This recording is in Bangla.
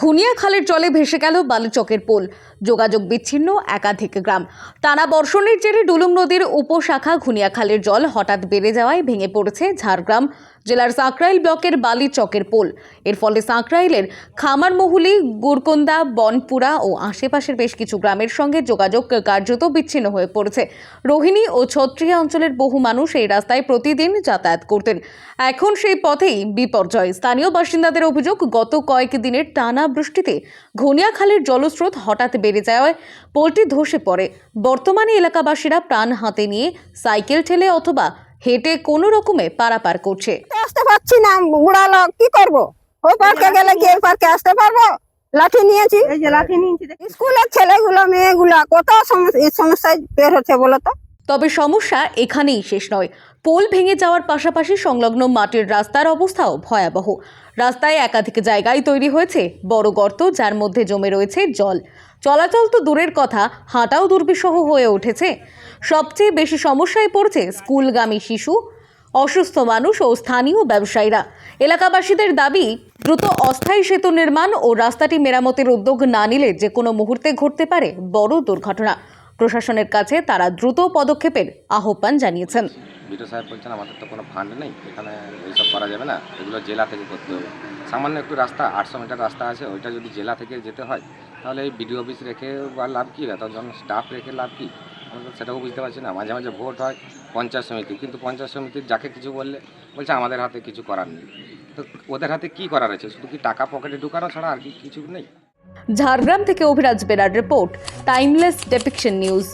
খুনিয়া খালের জলে ভেসে গেল বালুচকের পোল। যোগাযোগ বিচ্ছিন্ন, একাধিক গ্রাম। টানা বর্ষণের জেরে ডুলুং নদীর উপশাখা ঘুনিয়া খালের জল হঠাৎ বেড়ে যাওয়ায় ভেঙে পড়েছে ঝাড়গ্রাম জেলার সাঁকরাইল ব্লকের বালিচকের পোল। এর ফলে সাঁকরাইলের খামারমহুলি, গুরকন্দা, বনপুরা ও আশেপাশের বেশ কিছু গ্রামের সঙ্গে যোগাযোগ কার্যত বিচ্ছিন্ন হয়ে পড়েছে। রোহিণী ও ছত্রিয়া অঞ্চলের বহু মানুষ এই রাস্তায় প্রতিদিন যাতায়াত করতেন। এখন সেই পথেই বিপর্যয়। স্থানীয় বাসিন্দাদের অভিযোগ, গত কয়েক দিনের টানা বৃষ্টিতে ঘনিয়া খালের জলস্রোত হঠাৎ বেড়ে যাওয়ায় পোলটি ধসে পড়ে। বর্তমানে এলাকাবাসীরা প্রাণ হাতে নিয়ে সাইকেল ঠেলে অথবা হেঁটে কোনো রকমে পারাপার করছে। আসতে পারছি না বুড়া কি করব? ওই পার্কে গেলে কি এই পার্কে আসতে পারব? লাঠি নিয়েছি। এই যে লাঠি নিয়েছি স্কুলের ছেলেগুলো মেয়েগুলো কত সমস্যা সমস্যায় বের হচ্ছে বলো তো? তবে সমস্যা এখানেই শেষ নয়। পোল ভেঙে যাওয়ার পাশাপাশি সংলগ্ন মাটির রাস্তার অবস্থাও ভয়াবহ। রাস্তায় একাধিক জায়গায় তৈরি হয়েছে বড় গর্ত, যার মধ্যে জমে রয়েছে জল। চলাচল তো দূরের কথা, হাঁটাও দুর্বিষহ হয়ে উঠেছে। সবচেয়ে বেশি সমস্যায় পড়ছে স্কুলগামী শিশু, অসুস্থ মানুষ ও স্থানীয় ব্যবসায়ীরা। এলাকাবাসীদের দাবি, দ্রুত অস্থায়ী সেতু নির্মাণ ও রাস্তাটি মেরামতের উদ্যোগ না নিলে যে কোনো মুহূর্তে ঘটতে পারে বড় দুর্ঘটনা। প্রশাসনের কাছে তারা দ্রুত পদক্ষেপের আহ্বান জানিয়েছেন। বিডিও সাহেব বলছেন, আমাদের তো কোনো ফান্ড নেই, এখানে এইসব করা যাবে না, এগুলো জেলা থেকে করতে হবে। সামান্য একটু রাস্তা, আটশো মিটার রাস্তা আছে, ওইটা যদি জেলা থেকে যেতে হয়, তাহলে এই বিডিও অফিস রেখে বা লাভ কী? তখন স্টাফ রেখে লাভ কী? আমরা সেটাও বুঝতে পারছি না। মাঝে মাঝে ভোট হয় পঞ্চায়েত সমিতি, কিন্তু পঞ্চায়েত সমিতির যাকে কিছু বললে, বলছে আমাদের হাতে কিছু করার নেই। তো ওদের হাতে কী করার আছে? শুধু কি টাকা পকেটে ঢুকানো ছাড়া আর কি কিছু নেই? ঝাড়গ্রাম থেকে Abhiraj Bera report timeless depiction news